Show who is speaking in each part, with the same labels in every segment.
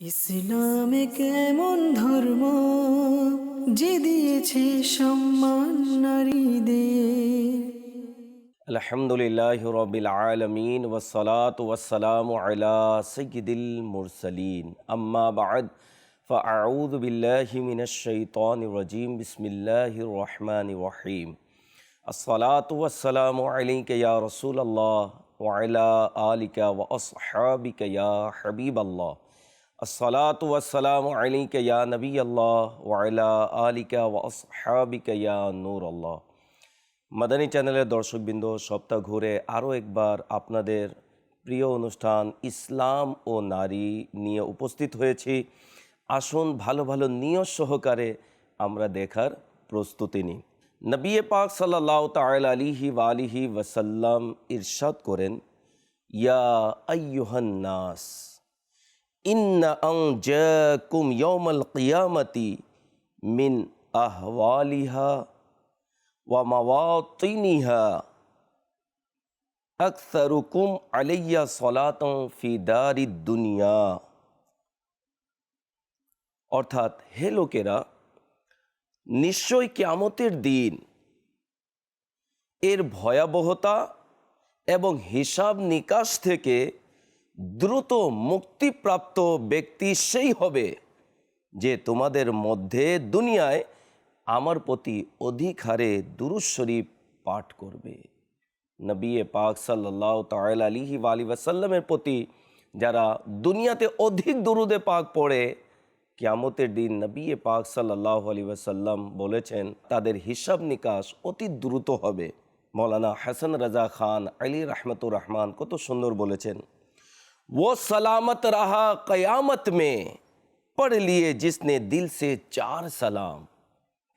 Speaker 1: ইসলামে কেমন ধর্ম যে দিয়েছে সম্মান নারীদের
Speaker 2: আলহামদুলিল্লাহ রবিল আলমিন ওসলাত ওয়াসালাম আলা সৈয়দিল মুরসলিন আম্মা বাদ فأعوذ بالله من الشيطان الرجيم بسم الله الرحمن الرحيم الصلاة والسلام عليك يا رسول الله وعلى آلك وأصحابك يا حبيب الله আসসালাতু আসসালাম আলিকা ইয়া নবী আল্লাহ ওয়াইলা আলিকা ওয়াসহাবিকা ইয়া নূর আল্লাহ মাদানী চ্যানেলের দর্শকবৃন্দ, সপ্তাহ ঘুরে আরও একবার আপনাদের প্রিয় অনুষ্ঠান ইসলাম ও নারী নিয়ে উপস্থিত হয়েছি। আসুন ভালো ভালো নিয়ত সহকারে আমরা দেখার প্রস্তুতি নিই। নবী পাক সাল্লাহ তাল আলিহি ওয়ালিহি ওয়াসাল্লাম ইরশাদ করেন, ইয়া আইয়ুহান নাস। ইন্না অং জুম ইয়মল কিয়ামতি মিন আহওয়ালিহা ওয়া মাওয়াতিনিহা। আকসারুকুম আলাইয়া সলাতং ফি দুনিয়া। অর্থাৎ হে লোকেরা, নিশ্চয় কেয়ামতের দিন এর ভয়াবহতা এবং হিসাব নিকাশ থেকে দ্রুত মুক্তিপ্রাপ্ত ব্যক্তি সেই হবে যে তোমাদের মধ্যে দুনিয়ায় আমার প্রতি অধিক হারে দুরুজ পাঠ করবে। নবী পাক সাল্লাহ তাল আলিহি আলী ওয়াসাল্লামের প্রতি যারা দুনিয়াতে অধিক দুরুদে পাক পড়ে, কিয়ামতের দিন নবী পাক সাল্লাহ আলী ওয়াসাল্লাম বলেছেন, তাদের হিসাব নিকাশ অতি দ্রুত হবে। মৌলানা হাসান রাজা খান আলী রহমতুর রহমান কত সুন্দর বলেছেন। वो सलामत रहा क़यामत में पढ़ लिए जिसने দিল से চার সালাম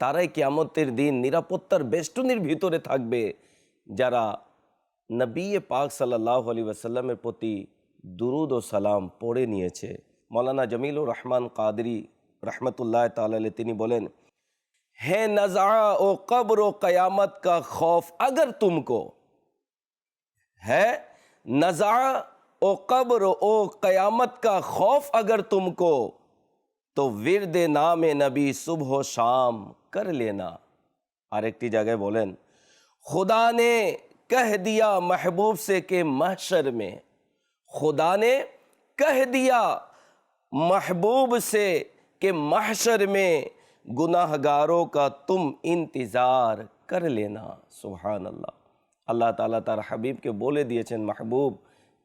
Speaker 2: তারাই কিয়ামতের দিন নিরাপত্তার বেষ্টনীর ভিতরে থাকবে যারা নবী পাক সাল্লাহ আলী ওয়াসাল্লামের প্রতি দুরুদ ও সালাম পড়ে নিয়েছে মৌলানা জমিলুর রহমান কাদরি রহমতুল্লাহ তালে তিনি বলেন হে নজা ও কবর ও কয়ামত কা খौफ अगर तुमको है नज़ा او قبر او قیامت کا خوف اگر تم کو، تو ورد نام نبی صبح و شام کر لینا۔ آریکٹی جگہ بولیں، خدا نے کہہ دیا محبوب سے کہ محشر میں۔ خدا نے کہہ دیا محبوب سے کہ محشر میں۔ گناہ گاروں کا تم انتظار کر لینا۔ سبحان اللہ۔ اللہ تعالیٰ تعالیٰ حبیب کے بولے دیے چند محبوب۔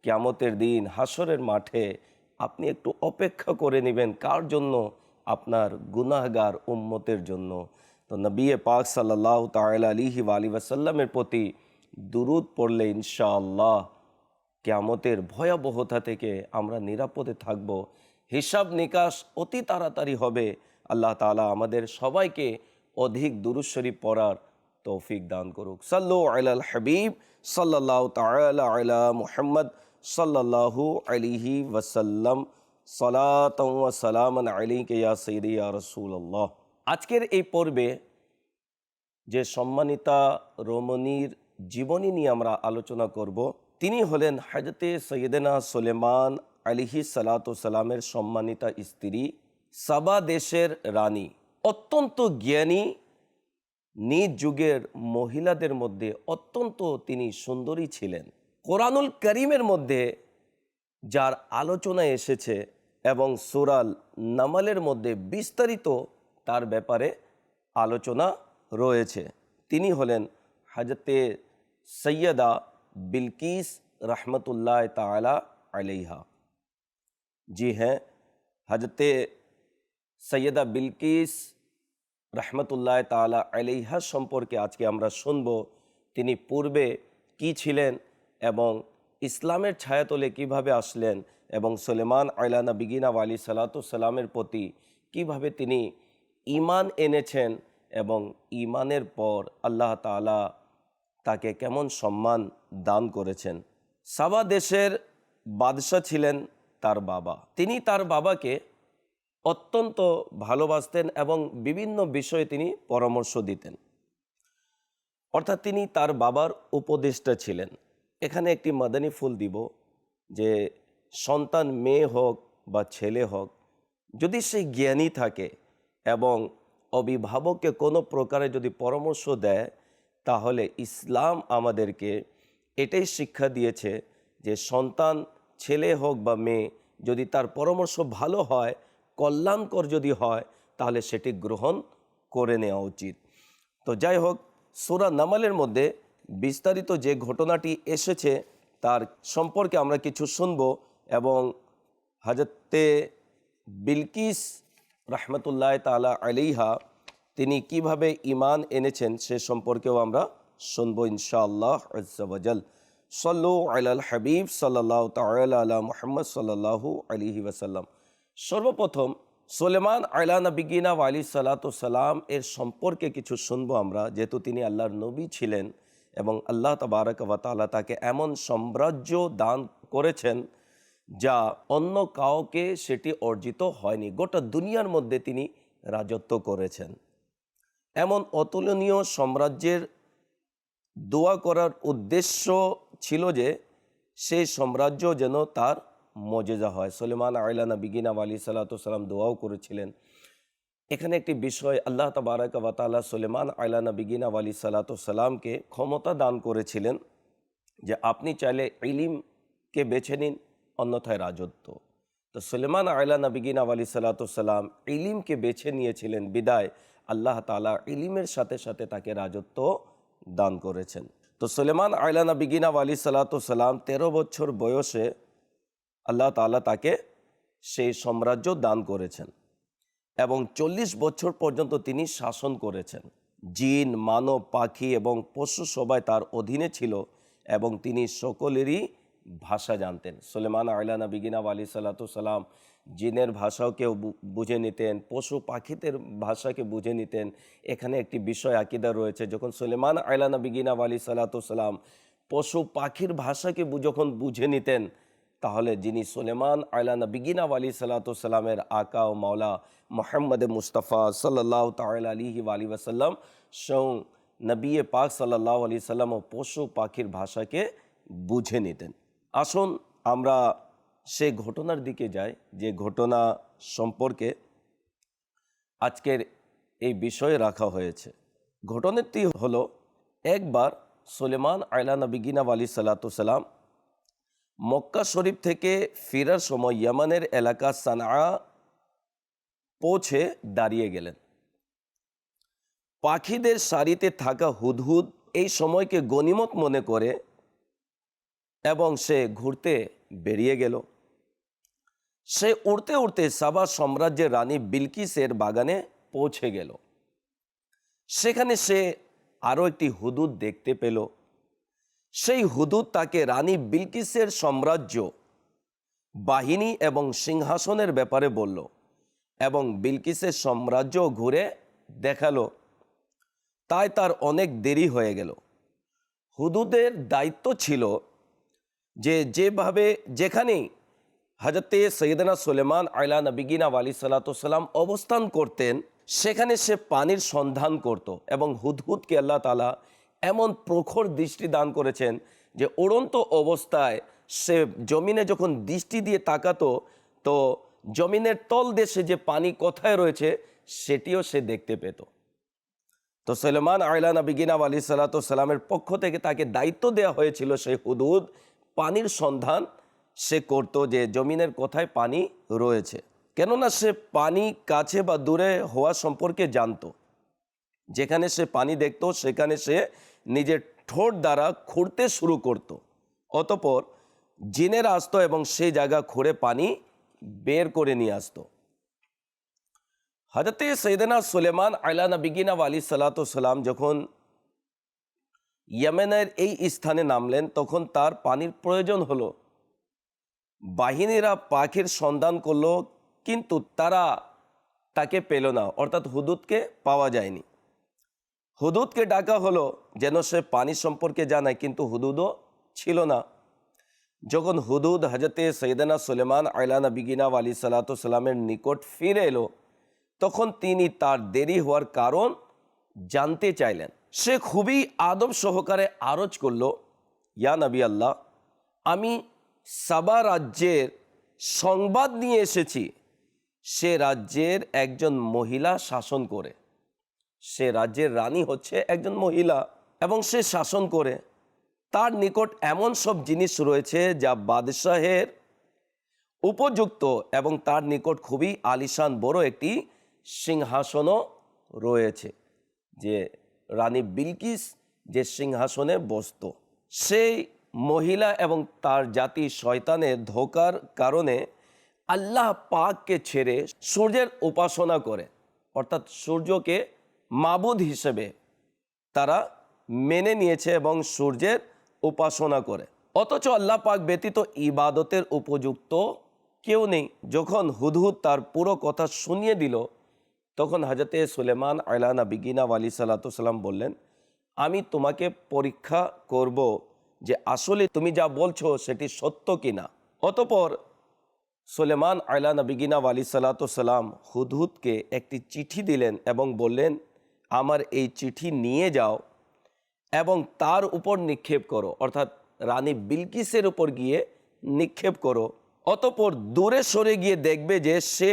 Speaker 2: কিয়ামতের দিন হাসরের মাঠে আপনি একটু অপেক্ষা করে নেবেন কার জন্য? আপনার গুনাহগার উম্মতের জন্য। তো নবী পাক সাল্লাহ তাল আলিহি আলী ওয়াসাল্লামের প্রতি দুরুদ পড়লে ইনশাআল্লাহ কেয়ামতের ভয়াবহতা থেকে আমরা নিরাপদে থাকব। হিসাব নিকাশ অতি তাড়াতাড়ি হবে। আল্লাহ তালা আমাদের সবাইকে অধিক দুরুশ্বরী পড়ার তৌফিক দান করুক। সাল্লু আলাল হাবিব সাল্লাহ তালা আলা মুহাম্মদ সাল্লাহু আলিহি ওয়াসাল্লাম সালাতাম আলিকে ইয়া সৈদি ইয়া আজকের এই পর্বে যে সম্মানিতা রমণীর জীবনী নিয়ে আমরা আলোচনা করব, তিনি হলেন হাজতে সৈয়দেনা সোলেমান আলিহি সালামের সম্মানিতা স্ত্রী, সাবা দেশের রানী, অত্যন্ত জ্ঞানী, নিজ যুগের মহিলাদের মধ্যে অত্যন্ত তিনি সুন্দরী ছিলেন। কোরআনুল করিমের মধ্যে যার আলোচনা এসেছে এবং সুরাল নামালের মধ্যে বিস্তারিত তার ব্যাপারে আলোচনা রয়েছে। তিনি হলেন হাজতে সৈয়দা বিলকিস রহমতুল্লাহ তালা আলাইহা। জি হ্যাঁ হজরতে সৈয়দা বিলকিস রহমতুল্লাহ তালা আলাইহা সম্পর্কে আজকে আমরা শুনব। তিনি পূর্বে কি ছিলেন এবং ইসলামের ছায়াতলে কীভাবে আসলেন এবং সুলেমান আয়লানা বিগিনা আলী সালাতামের প্রতি কীভাবে তিনি ইমান এনেছেন এবং ইমানের পর আল্লাহ তালা তাকে কেমন সম্মান দান করেছেন। সাবা দেশের বাদশাহ ছিলেন তার বাবা। তিনি তার বাবাকে অত্যন্ত ভালোবাসতেন এবং বিভিন্ন বিষয়ে তিনি পরামর্শ দিতেন। অর্থাৎ তিনি তার বাবার উপদেষ্টা ছিলেন। এখানে একটি মাদানী ফুল দিব যে সন্তান মেয়ে হোক বা ছেলে হোক, যদি সে জ্ঞানী থাকে এবং অভিভাবককে কোনো প্রকারে যদি পরামর্শ দেয়, তাহলে ইসলাম আমাদেরকে এটাই শিক্ষা দিয়েছে যে সন্তান ছেলে হোক বা মেয়ে, যদি তার পরামর্শ ভালো হয়, কল্যাণকর যদি হয়, তাহলে সেটি গ্রহণ করে নেওয়া উচিত। তো যাই হোক, সুরা নামালের মধ্যে বিস্তারিত যে ঘটনাটি এসেছে তার সম্পর্কে আমরা কিছু শুনব এবং হাজরতে বিলকিস রহমতুল্লাহ তালা আলিহা তিনি কীভাবে ইমান এনেছেন সে সম্পর্কেও আমরা শুনব ইনশাআল্লাহ আজ্জাওয়াজাল সল্লু আলাল হাবিব সাল্লাহ তাল মোহাম্মদ সাল্লাহু আলিহি ওয়াসাল্লাম। সর্বপ্রথম সোলেমান আলা নবিগিনা আলী সালাম এর সম্পর্কে কিছু শুনব আমরা, যেহেতু তিনি আল্লাহর নবী ছিলেন। এবং আল্লাহ তবারক তালা তাকে এমন সাম্রাজ্য দান করেছেন যা অন্য কাউকে সেটি অর্জিত হয়নি। গোটা দুনিয়ার মধ্যে তিনি রাজত্ব করেছেন। এমন অতুলনীয় সাম্রাজ্যের দোয়া করার উদ্দেশ্য ছিল যে সেই সাম্রাজ্য যেন তার মজেজা হয়। সলেমান আইলানা বিগিনা আলী সাল্লাম দোয়াও করেছিলেন। এখানে একটি বিষয় আল্লাহ তবারক ওয়াতালা সলেমান আয়লানা বিগিনা আলী সাল্লাতামকে ক্ষমতা দান করেছিলেন যে আপনি চাইলে ইলিমকে বেছে নিন, অন্যথায় রাজত্ব। তো সুলেমান আয়লা নবিগিন আলী সাল্লাতাম ইলিমকে বেছে নিয়েছিলেন বিদায়, আল্লাহ তালা ইলিমের সাথে সাথে তাকে রাজত্ব দান করেছেন। তো সুলেমান আয়লা নবিগিন আলী সাল্লাতাম তেরো বছর বয়সে আল্লাহ তালা তাকে সেই সাম্রাজ্য দান করেছেন। এবং চল্লিশ বছর পর্যন্ত তিনি শাসন করেছেন। জিন, মানব, পাখি এবং পশু সবাই তার অধীনে ছিল এবং তিনি সকলেরই ভাষা জানতেন। সুলেমান আয়লানা বিগিনা আলী সাল্লাম জিনের বু- বুঝে নিতেন, পশু পাখিদের ভাষাকে বুঝে নিতেন। এখানে একটি বিষয় আকিদা রয়েছে, যখন সুলেমান আয়লানা বিগিনা আলী সাল্লাম পশু পাখির ভাষাকে যখন বুঝে নিতেন তাহলে যিনি সুলেমান আয়লানা বিগিনা আলী সাল্লাতামের আকা ও মাওলা মোহাম্মদ মুস্তফা সাল্লাহ তাল আলিহি আলী ওয়াসাল্লাম সং নবী পাক সাল্লাহ আলি সাল্লাম ও পশু পাখির ভাষাকে বুঝে নিতেন। আসুন আমরা সে ঘটনার দিকে যাই, যে ঘটনা সম্পর্কে আজকের এই বিষয়ে রাখা হয়েছে। ঘটনাটি হলো, একবার সুলেমান আয়লা নবিগিনা আলী সাল্লাতাম মক্কা শরীফ থেকে ফেরার সময় ইয়ামানের এলাকা সানা পৌঁছে দাঁড়িয়ে গেলেন। পাখিদের সারিতে থাকা হুদহুদ এই সময়কে গনিমত মনে করে এবং সে ঘুরতে বেরিয়ে গেল। সে উড়তে উড়তে সাবা সাম্রাজ্যের রানী বিলকিসের বাগানে পৌঁছে গেল। সেখানে সে আরও একটি হুদুদ দেখতে পেল। সেই হুদুদ তাকে রানী বিলকিসের সাম্রাজ্য, বাহিনী এবং সিংহাসনের ব্যাপারে বলল এবং বিলকিসের সাম্রাজ্য ঘুরে দেখাল। তাই তার অনেক দেরি হয়ে গেল। হুদুদের দায়িত্ব ছিল যে যেভাবে যেখানেই হাজরতে সৈয়দনা সুলেমান আয়লা নবিগিনা আলী সাল্লাতাম অবস্থান করতেন, সেখানে সে পানির সন্ধান করত এবং হুদহুদকে আল্লাহ তালা এমন প্রখর দৃষ্টি দান করেছেন যে উড়ন্ত অবস্থায় সে জমিনে যখন দৃষ্টি দিয়ে তাকাতো, তো জমিনের তল দেশে যে পানি কোথায় রয়েছে, সেটিও সে দেখতে পেত। তো সলেমান আয়লা নবিগিনা আলী সাল্লাতামের পক্ষ থেকে তাকে দায়িত্ব দেওয়া হয়েছিল সেই হুদুদ, পানির সন্ধান সে করত যে জমিনের কোথায় পানি রয়েছে। কেননা সে পানি কাছে বা দূরে হওয়া সম্পর্কে জানতো। যেখানে সে পানি দেখতো, সেখানে সে নিজের ঠোঁট দ্বারা খুঁড়তে শুরু করত। অতপর জিনের আসতো এবং সেই জায়গা খুঁড়ে পানি বের করে নিয়ে আসতো। হজরতে সৈদনা সুলেমান আলা নবিগিনা আলী সালাতাম যখন ইয়েমেনের এই স্থানে নামলেন, তখন তার পানির প্রয়োজন হলো। বাহিনীরা পাখির সন্ধান করল, কিন্তু তারা তাকে পেল না, অর্থাৎ হুদুদকে পাওয়া যায়নি। হুদুদকে ডাকা হলো যেন সে পানি সম্পর্কে জানায়, কিন্তু হুদুদও ছিল না। যখন হুদুদ হজরতে সৈদানা সুলেমান আয়লানা বিগিনা আলী সাল্লাতামের নিকট ফিরে এলো, তখন তিনি তার দেরি হওয়ার কারণ জানতে চাইলেন। সে খুবই আদব সহকারে আরজ করল, ইয়া নবী আল্লাহ, আমি সাবা রাজ্যের সংবাদ নিয়ে এসেছি। সে রাজ্যের একজন মহিলা শাসন করে। সে রাজ্যের রানী হচ্ছে একজন মহিলা এবং সে শাসন করে। তার নিকট এমন সব জিনিস রয়েছে যা বাদশাহের উপযুক্ত এবং তার নিকট খুবই আলিশান বড় একটি সিংহাসনও রয়েছে, যে রানী বিলকিস যে সিংহাসনে বসত। সেই মহিলা এবং তার জাতি শয়তানের ধোকার কারণে আল্লাহ পাককে ছেড়ে সূর্যের উপাসনা করে, অর্থাৎ সূর্যকে মাবুদ হিসেবে তারা মেনে নিয়েছে এবং সূর্যের উপাসনা করে। অথচ আল্লাহ পাক ব্যতীত ইবাদতের উপযুক্ত কেউ নেই। যখন হুদহুদ তার পুরো কথা শুনিয়ে দিল, তখন হাজরতে সুলেমান আয়লা বিগিনা আলী সাল্লাম বললেন, আমি তোমাকে পরীক্ষা করব যে আসলে তুমি যা বলছো সেটি সত্য কি না অতপর সুলেমান আয়লা বিগিনা আলী সাল্লাম হুদহুদকে একটি চিঠি দিলেন এবং বললেন আমার এই চিঠি নিয়ে যাও এবং তার উপর নিক্ষেপ করো। অর্থাৎ রানী বিলকিসের উপর গিয়ে নিক্ষেপ করো। অতপর দূরে সরে গিয়ে দেখবে যে সে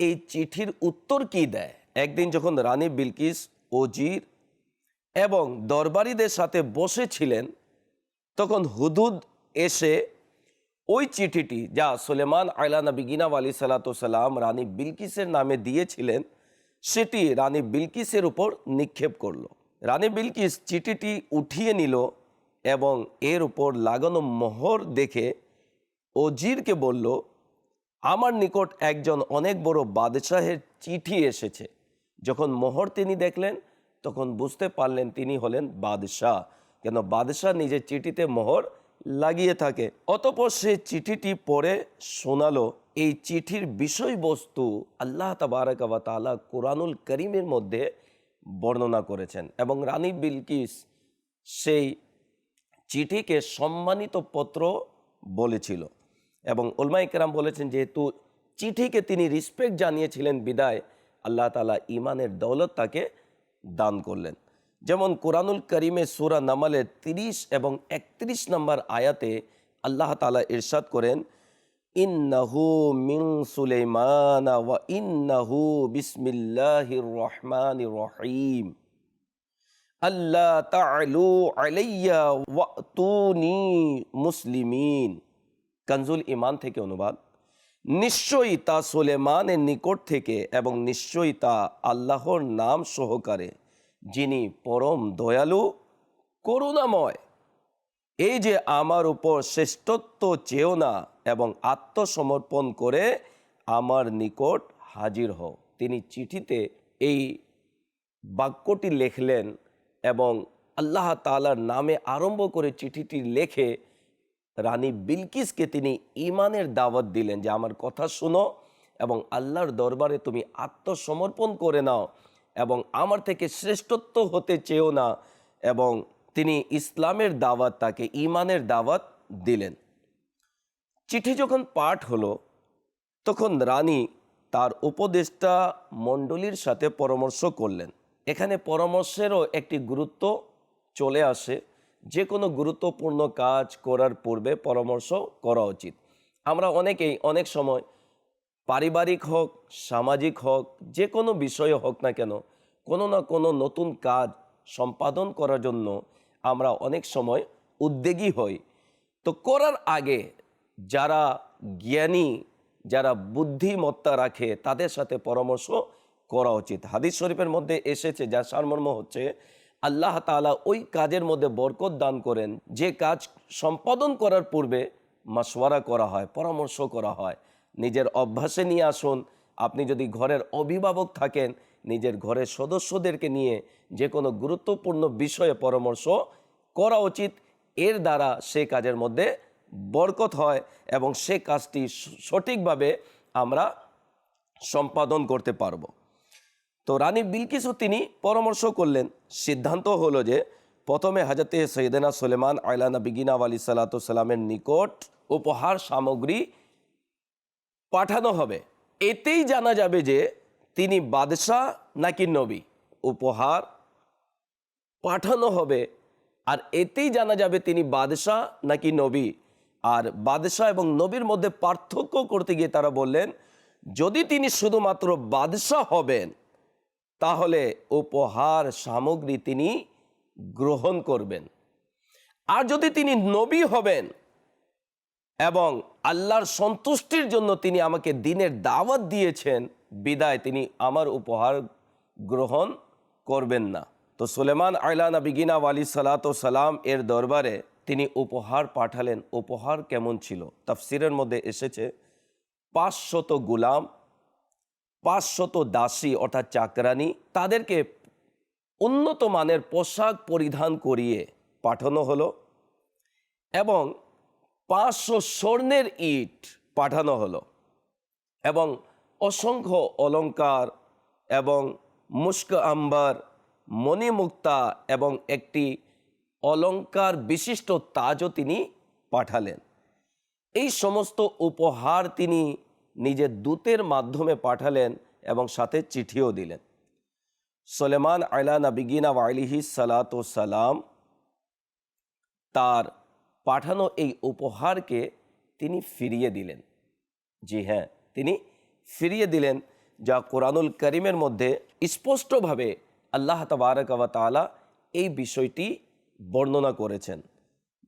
Speaker 2: এই চিঠির উত্তর কি দেয়। একদিন যখন রানী বিলকিস, ওজির এবং দরবারিদের সাথে বসেছিলেন, তখন হুদুদ এসে ওই চিঠিটি যা সুলেমান আয়লা নবিগিনা আলী সাল্লাম রানী বিলকিসের নামে দিয়েছিলেন সেটি রানী বিলকিসের উপর নিক্ষেপ করল। রানী বিলকিস চিঠিটি উঠিয়ে নিল এবং এর উপর লাগানো মোহর দেখে অজিরকে বলল, আমার নিকট একজন অনেক বড় বাদশাহের চিঠি এসেছে। যখন মোহর তিনি দেখলেন, তখন বুঝতে পারলেন তিনি হলেন বাদশাহ। কেন বাদশাহ নিজের চিঠিতে মোহর লাগিয়ে থাকে। অতপর সে চিঠিটি পড়ে শোনালো। এই চিঠির বিষয়বস্তু আল্লাহ তাবারকাবা তালা কোরআনুল করিমের মধ্যে বর্ণনা করেছেন এবং রানী বিলকিস সেই চিঠিকে সম্মানিত পত্র বলেছিল এবং ওলমাই কেরাম বলেছেন, যেহেতু চিঠিকে তিনি রিসপেক্ট জানিয়েছিলেন বিদায়, আল্লাহ তালা ইমানের দৌলত তাকে দান করলেন। যেমন কোরআনুল করিমে সুরা নামালের তিরিশ এবং একত্রিশ নম্বর আয়াতে আল্লাহ তালা ইরশাদ করেন, ইন্নাহু মিন সুলেমান ওয়া ইন্নাহু বিসমিল্লাহির রহমানির রহিম। আল্লাহ তালু আলাইয়া ওয়াতুনি মুসলিমিন। কনজুল ইমান থেকে অনুবাদ, নিশ্চয়ই তা সুলেমানের নিকট থেকে এবং নিশ্চয়ই তা আল্লাহর নাম সহকারে যিনি পরম দয়ালু, করুণাময়। এই যে আমার উপর শ্রেষ্ঠত্ব চেয়েও না এবং আত্মসমর্পণ করে আমার নিকট হাজির হও। তিনি চিঠিতে এই বাক্যটি লেখলেন এবং আল্লাহ তালার নামে আরম্ভ করে চিঠিটি লেখে রানী বিলকিসকে তিনি ইমানের দাওয়াত দিলেন যে, আমার কথা শুনো এবং আল্লাহর দরবারে তুমি আত্মসমর্পণ করে নাও। এবং আমার থেকে শ্রেষ্ঠত্ব হতে চেয়েও না এবং তিনি ইসলামের দাওয়াত তাকে ইমানের দাওয়াত দিলেন। চিঠি যখন পাঠ হলো, তখন রানী তার উপদেষ্টা মণ্ডলীর সাথে পরামর্শ করলেন। এখানে পরামর্শেরও একটি গুরুত্ব চলে আসে। যে কোনো গুরুত্বপূর্ণ কাজ করার পূর্বে পরামর্শ করা উচিত। আমরা অনেকেই অনেক সময় পারিবারিক হোক, সামাজিক হোক, যে কোনো বিষয়ে হোক না কেন, কোনো না কোনো নতুন কাজ সম্পাদন করার জন্য আমরা অনেক সময় উদ্যোগী হই। তো করার আগে যারা জ্ঞানী, যারা বুদ্ধিমত্তা রাখে, তাদের সাথে পরামর্শ করা উচিত। হাদিস শরীফের মধ্যে এসেছে, যার সারমর্ম হচ্ছে, আল্লাহ তাআলা ওই কাজের মধ্যে বরকত দান করেন, যে কাজ সম্পাদন করার পূর্বে মাসওয়ারা করা হয়, পরামর্শ করা হয়। নিজের অভ্যাসে নিয়ে আসুন। আপনি যদি ঘরের অভিভাবক থাকেন, নিজের ঘরের সদস্যদেরকে নিয়ে যে কোনো গুরুত্বপূর্ণ বিষয়ে পরামর্শ করা উচিত। এর দ্বারা সে কাজের মধ্যে বরকত হয় এবং সে কাজটি সঠিকভাবে আমরা সম্পাদন করতে পারব। তো রানী বিলকিসও তিনি পরামর্শ করলেন। সিদ্ধান্ত হলো যে, প্রথমে হাজরতে সৈয়দেনা সুলেমান আয়লানা বিগিনা আলী সাল্লামের নিকট উপহার সামগ্রী পাঠানো হবে। এতেই জানা যাবে যে তিনি বাদশাহ নাকি নবী। উপহার পাঠানো হবে। আর এতেই জানা যাবে তিনি বাদশাহ নাকি নবী। আর বাদশাহ এবং নবীর মধ্যে পার্থক্য করতে গিয়ে তারা বললেন, যদি তিনি শুধুমাত্র বাদশাহ হবেন, তাহলে উপহার সামগ্রী তিনি গ্রহণ করবেন। আর যদি তিনি নবী হবেন এবং আল্লাহর সন্তুষ্টির জন্য তিনি আমাকে দিনের দাওয়াত দিয়েছেন, বিদায় তিনি আমার উপহার গ্রহণ করবেন না। তো সুলেমান আয়লা নবিগিনা আলী সালাত সালাম এর দরবারে তিনি উপহার পাঠালেন। উপহার কেমন ছিল? তাফসিরের মধ্যে এসেছে, পাঁচশত গুলাম, পাঁচশত দাসী অর্থাৎ চাকরানি, তাদেরকে উন্নত মানের পোশাক পরিধান করিয়ে পাঠানো হলো এবং পাঁচশো স্বর্ণের ইট পাঠানো হলো এবং অসংখ্য অলঙ্কার এবং মুস্ক আম্বার, মণিমুক্তা এবং একটি অলংকার বিশিষ্ট তাজও তিনি পাঠালেন। এই সমস্ত উপহার তিনি নিজের দূতের মাধ্যমে পাঠালেন এবং সাথে চিঠিও দিলেন। সোলেমান আয়লা নবিগিনা ওয়াইলিহি সালাত সালাম তার পাঠানো এই উপহারকে তিনি ফিরিয়ে দিলেন। জি হ্যাঁ তিনি ফিরিয়ে দিলেন, যা কোরআনুল করিমের মধ্যে স্পষ্টভাবে আল্লাহ তবারক ওয়া তাআলা এই বিষয়টি বর্ণনা করেছেন।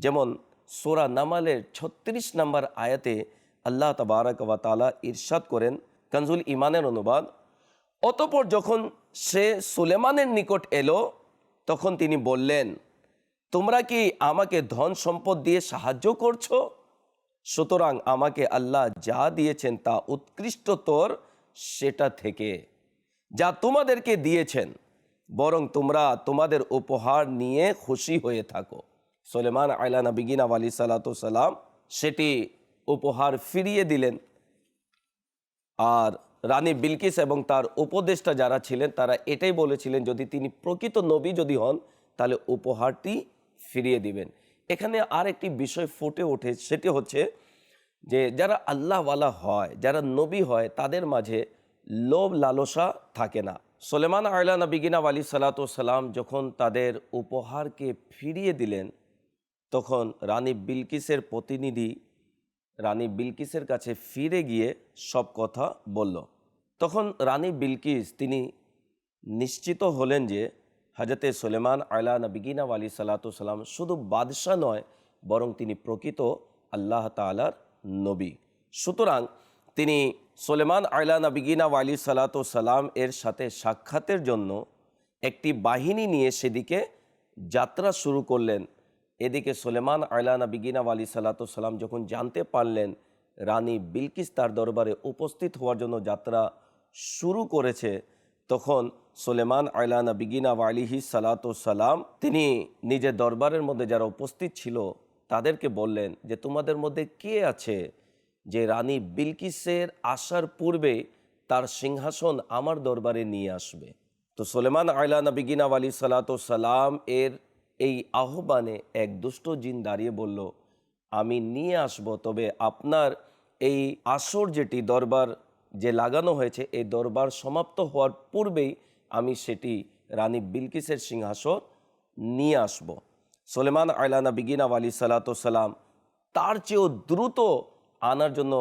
Speaker 2: যেমন সোরা নামালের ছত্রিশ নম্বর আয়াতে আল্লাহ ওয়া ইরশাদ করেন, কনজুল ইমানের অনুবাদ, অতপর যখন সে সুলেমানের নিকট এলো, তখন তিনি বললেন তোমরা কি আমাকে ধন সম্পদ দিয়ে সাহায্য করছ? সুতরাং আমাকে আল্লাহ যা দিয়েছেন তা উৎকৃষ্টতর সেটা থেকে, যা তোমাদেরকে দিয়েছেন। বরং তোমরা তোমাদের উপহার নিয়ে খুশি হয়ে থাকো। সোলেমান আয়লা নবিগিন আলী সালাম সেটি উপহার ফিরিয়ে দিলেন। আর রানী বিলকিস এবং তার উপদেষ্টা যারা ছিলেন, তারা এটাই বলেছিলেন, যদি তিনি প্রকৃত নবী যদি হন, তাহলে উপহারটি ফিরিয়ে দিবেন। এখানে আর একটি বিষয় ফুটে ওঠে, সেটি হচ্ছে যে যারা আল্লাহওয়ালা হয়, যারা নবী হয়, তাদের মাঝে লোভ লালসা থাকে না। সোলেমান আয়লা নবিগিনা আলী সালাত সালাম যখন তাদের উপহারকে ফিরিয়ে দিলেন, তখন রানী বিলকিসের প্রতিনিধি রানী বিলকিসের কাছে ফিরে গিয়ে সব কথা বলল। তখন রানী বিলকিস তিনি নিশ্চিত হলেন যে হাজরতে সুলেমান আয়লা নবিগিনা আলী সালাতু সালাম শুধু বাদশাহ নয়, বরং তিনি প্রকৃত আল্লাহ তালার নবী। সুতরাং তিনি সোলেমান আয়লা নবিগিনা আলী সালাম এর সাথে সাক্ষাতের জন্য একটি বাহিনী নিয়ে সেদিকে যাত্রা শুরু করলেন। এদিকে সোলেমান আয়লা নবিগিনা আলী সালাম যখন জানতে পারলেন রানী বিলকিস তার দরবারে উপস্থিত হওয়ার জন্য যাত্রা শুরু করেছে তখন সোলেমান আয়লা বিগিনা আলিহি সালাত সালাম, তিনি নিজের দরবারের মধ্যে যারা উপস্থিত ছিল, তাদেরকে বললেন যে, তোমাদের মধ্যে কে আছে যে রানী বিলকিসের আসার পূর্বে তার সিংহাসন আমার দরবারে নিয়ে আসবে? তো সোলেমান আয়লা বিগিনা আলী সালাত সালাম এর এই আহ্বানে এক দুষ্ট জিন দাঁড়িয়ে বলল, আমি নিয়ে আসব, তবে আপনার এই আসর যেটি দরবার যে লাগানো হয়েছে, এই দরবার সমাপ্ত হওয়ার পূর্বেই আমি সেটি রানী বিলকিসের সিংহাসন নিয়ে আসব। সোলেমান আয়লানা বিগিনা আলী সালাম তার চেয়েও দ্রুত আনার জন্য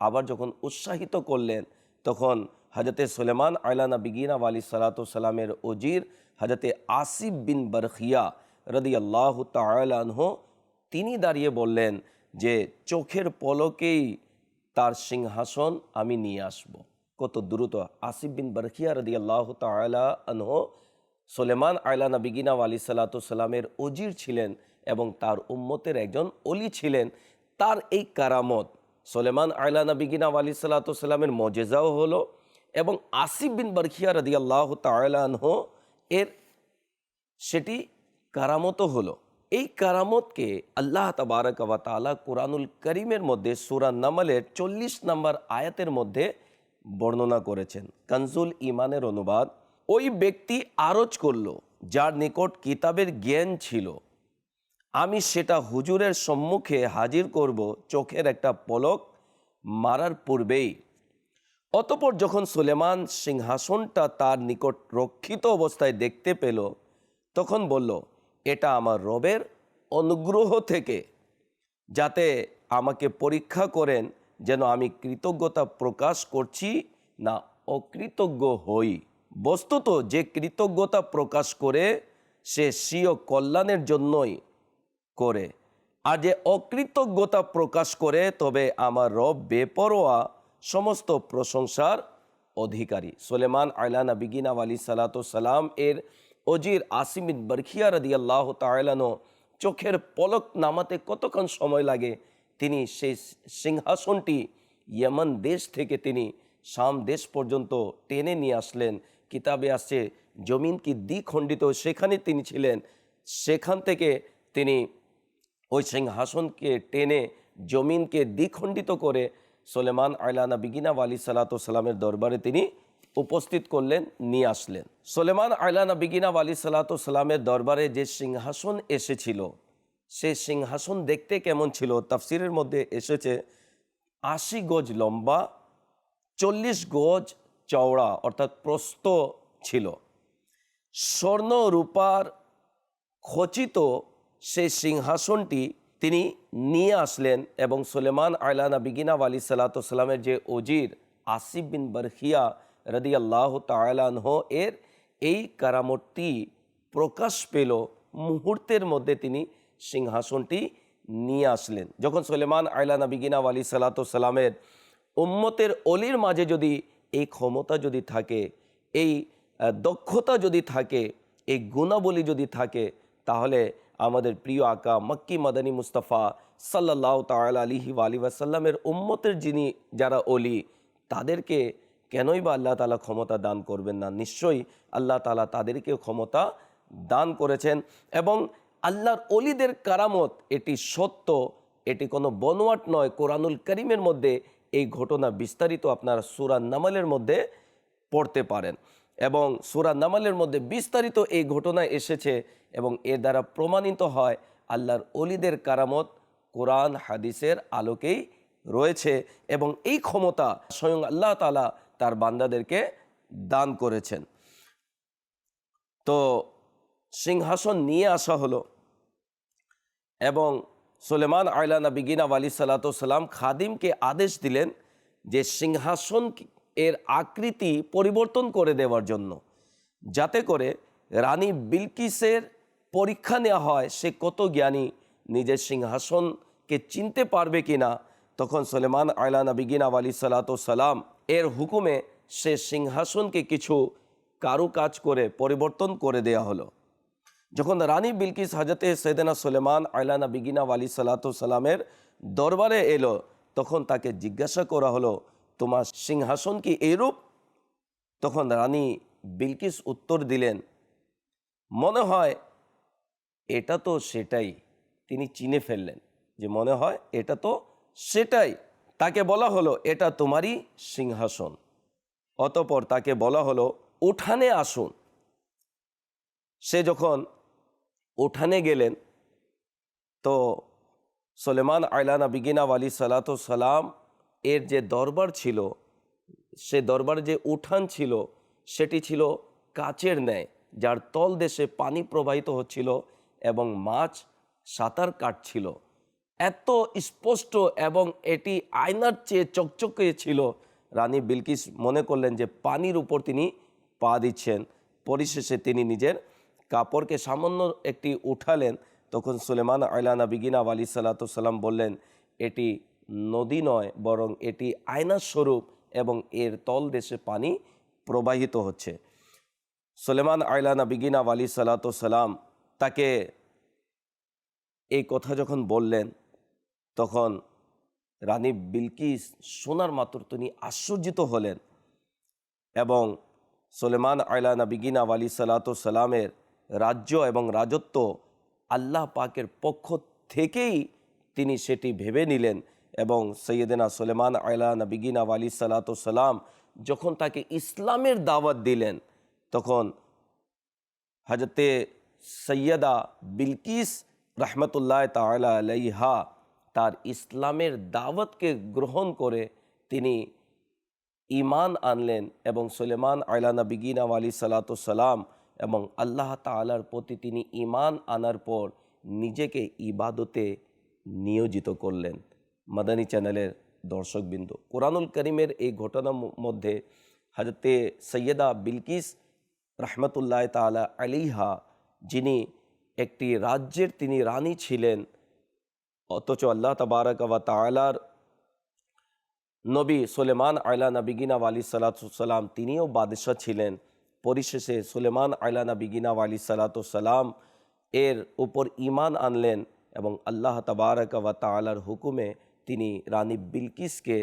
Speaker 2: আবার যখন উৎসাহিত করলেন, তখন হাজরতে সুলেমান আয়লানা বিগিনা আলী সালামের অজির হাজরতে আসিফ বিন বরখিয়া রদি আল্লাহ তালাহ তিনি দাঁড়িয়ে বললেন যে, চোখের পলকেই তার সিংহাসন আমি নিয়ে আসব। কত দ্রুত আসিফ বিন বরখিয়া রদি আল্লাহ আনহ সোলেমান আয়লা নবিগিনা আলী সালাতামের অজির ছিলেন এবং তার উম্মতের একজন অলি ছিলেন। তার এই কারামত সোলেমান আয়লা নবিগিনা আলী সালাতামের মজেজাও হলো এবং আসিফ বিন বরখিয়া রদি আল্লাহ তালাহ এর সেটি কারামতও হলো। এই কারামতকে আল্লাহ তবারক ওয়া তাআলা কোরআনুল করিমের মধ্যে সূরা নামলের চল্লিশ নম্বর আয়াতের মধ্যে বর্ণনা করেছেন। কনজুল ইমানের অনুবাদ, ওই ব্যক্তি আরজ করল, যার নিকট কিতাবের জ্ঞান ছিল। আমি সেটা হুজুরের সম্মুখে হাজির করব, চোখের একটা পলক মারার পূর্বেই। অতপর যখন সুলেমান সিংহাসনটা তার নিকট রক্ষিত অবস্থায় দেখতে পেল, তখন বলল এটা আমার রবের অনুগ্রহ থেকে, যাতে আমাকে পরীক্ষা করেন যেন আমি কৃতজ্ঞতা প্রকাশ করছি না অকৃতজ্ঞ হই। বস্তুত যে কৃতজ্ঞতা প্রকাশ করে, সে স্বীয় কল্যাণের জন্যই করে। আর যে অকৃতজ্ঞতা প্রকাশ করে, তবে আমার রব বেপরোয়া সমস্ত প্রশংসার অধিকারী। সোলেমান আয়লা নবিগিনা আলী সালাতো সালাম এর অজির আসিমিন বরখিয়া রদি আল্লাহ তালানো চোখের পলক নামাতে কতক্ষণ সময় লাগে? তিনি সেই সিংহাসনটি ইয়েমন দেশ থেকে তিনি শাম দেশ পর্যন্ত টেনে নিয়ে আসলেন। কিতাবে আসছে জমিন কি দ্বিখণ্ডিত? সেখানে তিনি ছিলেন। সেখান থেকে তিনি ওই সিংহাসনকে টেনে জমিনকে দ্বিখণ্ডিত করে সোলেমান আয়লানা বিগিনা আলী সালাত সালামের দরবারে তিনি উপস্থিত করলেন, নিয়ে আসলেন। সোলেমান আয়লানা বিগিনা আলী সালাত সালামের দরবারে যে সিংহাসন এসেছিল সে সিংহাসন দেখতে কেমন ছিল? তাফসিরের মধ্যে এসেছে, আশি গজ লম্বা, চল্লিশ গজ চওড়া অর্থাৎ প্রস্থ ছিল। স্বর্ণ রূপার খচিত সেই সিংহাসনটি তিনি নিয়ে আসলেন এবং সুলেমান আয়লানা বিগিনা আলী সালাতামের যে অজির আসিফ বিন বরখিয়া রদি আল্লাহ তালানহ এর এই কারামতটি প্রকাশ পেল মুহূর্তের মধ্যে তিনি সিংহাসনটি নিয়ে আসলেন। যখন সুলেমান আয়লানা বিগিনা আলী সালাতামের উম্মতের অলির মাঝে যদি এই ক্ষমতা যদি থাকে, এই দক্ষতা যদি থাকে, এই গুণাবলী যদি থাকে, তাহলে আমাদের প্রিয় আকা মক্কি মাদানী মুস্তাফা সাল্লাহ তাল আলিহি আলী ওয়াসাল্লামের উম্মতের যিনি যারা অলি, তাদেরকে কেনই বা আল্লাহ তালা ক্ষমতা দান করবেন না? নিশ্চয়ই আল্লাহ তালা তাদেরকে ক্ষমতা দান করেছেন এবং আল্লাহর অলিদের কারামত এটি সত্য, এটি কোনো বনোয়াট নয়। কোরআনুল করিমের মধ্যে এই ঘটনা বিস্তারিত আপনারা সুরা নামালের মধ্যে পড়তে পারেন এবং সুরা নামালের মধ্যে বিস্তারিত এই ঘটনা এসেছে এবং এর দ্বারা প্রমাণিত হয় আল্লাহর অলিদের কারামত কোরআন, হাদিসের আলোকেই রয়েছে এবং এই ক্ষমতা স্বয়ং আল্লাহ তালা তার বান্দাদেরকে দান করেছেন। তো সিংহাসন নিয়ে আসা হলো এবং সুলেমান আয়লানা বিগিনা আলী সালাতাম খাদিমকে আদেশ দিলেন যে সিংহাসন এর আকৃতি পরিবর্তন করে দেওয়ার জন্য, যাতে করে রানী বিলকিসের পরীক্ষা নেওয়া হয় সে কত জ্ঞানী, নিজের সিংহাসনকে চিনতে পারবে কি না তখন সুলেমান আয়লানা বিগিনা আলী সালাতাম এর হুকুমে সে সিংহাসনকে কিছু কারুকাজ করে পরিবর্তন করে দেয়া হলো। যখন রানী বিলকিস হাজতে সৈদানা সুলেমান আয়লানা বিগিনা আলী সালাতামের দরবারে এলো, তখন তাকে জিজ্ঞাসা করা হলো, তোমার সিংহাসন কি এইরূপ তখন রানী বিলকিস উত্তর দিলেন, মনে হয় এটা তো সেটাই। তিনি চিনে ফেললেন যে মনে হয় এটা তো সেটাই। তাকে বলা হলো, এটা তোমারই সিংহাসন। অতপর তাকে বলা হলো, উঠানে আসুন। সে যখন উঠানে গেলেন, তো সলেমান আয়লানা বিগিনা আলী সালাত সালাম এর যে দরবার ছিল, সে দরবার যে উঠান ছিল, সেটি ছিল কাচের ন্যায়, যার তল দেশে পানি প্রবাহিত হচ্ছিল এবং মাছ সাঁতার কাটছিল। এত স্পষ্ট এবং এটি আয়নার চেয়ে চকচকে ছিল। রানী বিলকিস মনে করলেন যে পানির উপর তিনি পা দিচ্ছেন। পরিশেষে তিনি নিজের কাপড়কে সামান্য একটি উঠালেন। তখন সুলেমান আয়লানা বিগিনা আলী সাল্লাতাম বললেন, এটি নদী নয়, বরং এটি আয়নার স্বরূপ এবং এর তল দেশে পানি প্রবাহিত হচ্ছে। সুলেমান আয়লানা বিগিনা আলী সাল্লাতাম তাকে এই কথা যখন বললেন তখন রানী বিলকিস শোনার মাত্র তিনি আশ্চর্যিত হলেন এবং সোলেমান আয়লানা বিগিনা আলী সালামের রাজ্য এবং রাজত্ব আল্লাহ পাকের পক্ষ থেকেই তিনি সেটি ভেবে নিলেন এবং সৈয়দেনা সোলেমান আয়লানা বিগিনা আলী সালাম যখন তাকে ইসলামের দাওয়াত দিলেন, তখন হজরতে সৈয়দা বিলকিস রহমতুল্লাহ তালা আলাইহা তার ইসলামের দাওয়াতকে গ্রহণ করে তিনি ইমান আনলেন এবং সুলেমান আয়লানা বিগিনা আলী সালাতাম এবং আল্লাহ তালার প্রতি তিনি ইমান আনার পর নিজেকে ইবাদতে নিয়োজিত করলেন। মাদানী চ্যানেলের দর্শকবৃন্দ, কোরআনুল করিমের এই ঘটনার মধ্যে হাজরতে সৈয়দা বিলকিস রহমতুল্লাহ তালা আলিহা যিনি একটি রাজ্যের তিনি রানী ছিলেন অথচ আল্লাহ তবারক ওয়া তালার নবী সুলেমান আয়লা নবিগিনা আলী সালাতাম তিনিও বাদশাহ ছিলেন। পরিশেষে সুলেমান আয়লা নবিগিনা আলী সালাতাম এর উপর ইমান আনলেন এবং আল্লাহ তবারক ওয়া তালার হুকুমে তিনি রানী বিলকিসকে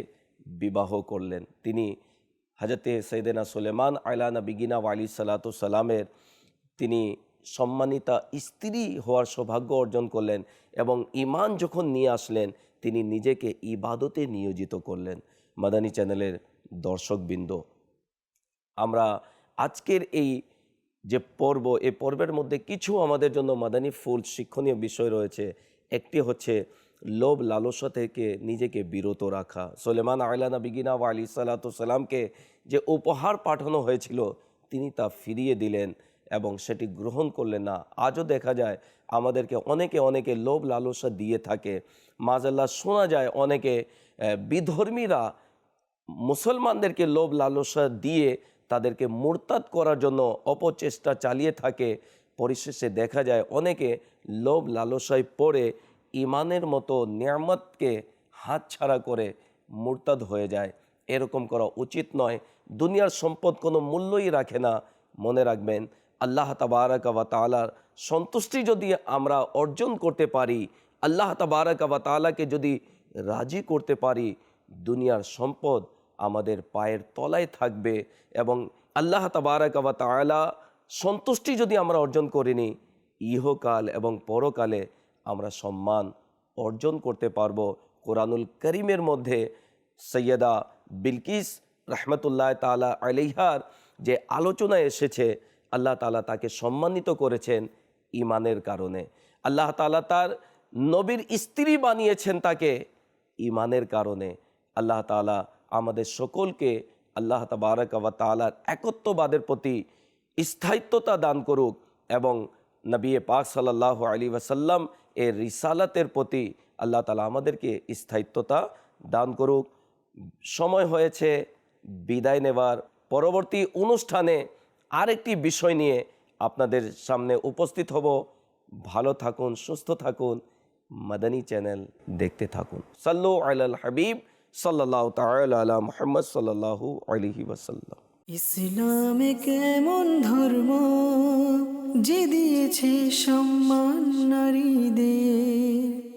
Speaker 2: বিবাহ করলেন। তিনি হজরতে সৈদেনা সুলেমান আয়লা নবিগিনা আলী সালাতামের তিনি সম্মানিতা স্ত্রী হওয়ার সৌভাগ্য অর্জন করলেন এবং ইমান যখন নিয়ে আসলেন, তিনি নিজেকে ইবাদতে নিয়োজিত করলেন। মাদানী চ্যানেলের দর্শকবৃন্দ, আমরা আজকের এই যে পর্ব, এ পর্বের মধ্যে কিছু আমাদের জন্য মাদানী ফুল শিক্ষণীয় বিষয় রয়েছে। একটি হচ্ছে লোভ লালসা থেকে নিজেকে বিরত রাখা। সোলেমান আয়লানা বিগিনা ওয়া আলী সালাতামকে যে উপহার পাঠানো হয়েছিল, তিনি তা ফিরিয়ে দিলেন। এবং সেটি গ্রহণ করলে না, আজও দেখা যায় আমাদেরকে অনেকে অনেকে লোভ লালসা দিয়ে থাকে। মাজাল্লাহ শোনা যায় অনেকে বিধর্মীরা মুসলমানদেরকে লোভ লালসা দিয়ে তাদেরকে মুরতাদ করার জন্য অপচেষ্টা চালিয়ে থাকে। পরিশেষে দেখা যায় অনেকে লোভ লালসায় পড়ে ইমানের মতো নিয়ামতকে হাতছাড়া করে মুরতাদ হয়ে যায়। এরকম করা উচিত নয়। দুনিয়ার সম্পদ কোনো মূল্যই রাখে না। মনে রাখবেন আল্লাহ তাবারাক ওয়া তাআলার সন্তুষ্টি যদি আমরা অর্জন করতে পারি, আল্লাহ তাবারাক ওয়া তাআলাকে যদি রাজি করতে পারি, দুনিয়ার সম্পদ আমাদের পায়ের তলায় থাকবে এবং আল্লাহ তাবারাক ওয়া তাআলা সন্তুষ্টি যদি আমরা অর্জন করিনি, ইহকাল এবং পরকালে আমরা সম্মান অর্জন করতে পারব। কোরআনুল করিমের মধ্যে সৈয়দা বিলকিস রহমতুল্লাহ তালা আলিহার যে আলোচনা এসেছে আল্লাহ তালা তাকে সম্মানিত করেছেন ইমানের কারণে। আল্লাহ তালা তার নবীর স্ত্রী বানিয়েছেন তাকে ইমানের কারণে। আল্লাহ তালা আমাদের সকলকে আল্লাহ তাবারক তালার একত্ববাদের প্রতি স্থায়িত্বতা দান করুক এবং নবী পাক সাল্লাহ আলী ওয়াসাল্লাম এর রিসালাতের প্রতি আল্লাহ তালা আমাদেরকে স্থায়িত্বতা দান করুক। সময় হয়েছে বিদায় নেবার পরবর্তী অনুষ্ঠানে আরেকটি বিষয় নিয়ে আপনাদের সামনে উপস্থিত হব। ভালো থাকুন, সুস্থ থাকুন, মাদানী চ্যানেল দেখতে থাকুন। সাল্লু আলাল হাবিব সাল্লাহ আলা মুহাম্মদ সাল্লাল্লাহু আলাইহি ওয়াসাল্লাম।
Speaker 1: ইসলামে কেমন ধর্ম? যে দিয়েছে সম্মান নারীদের।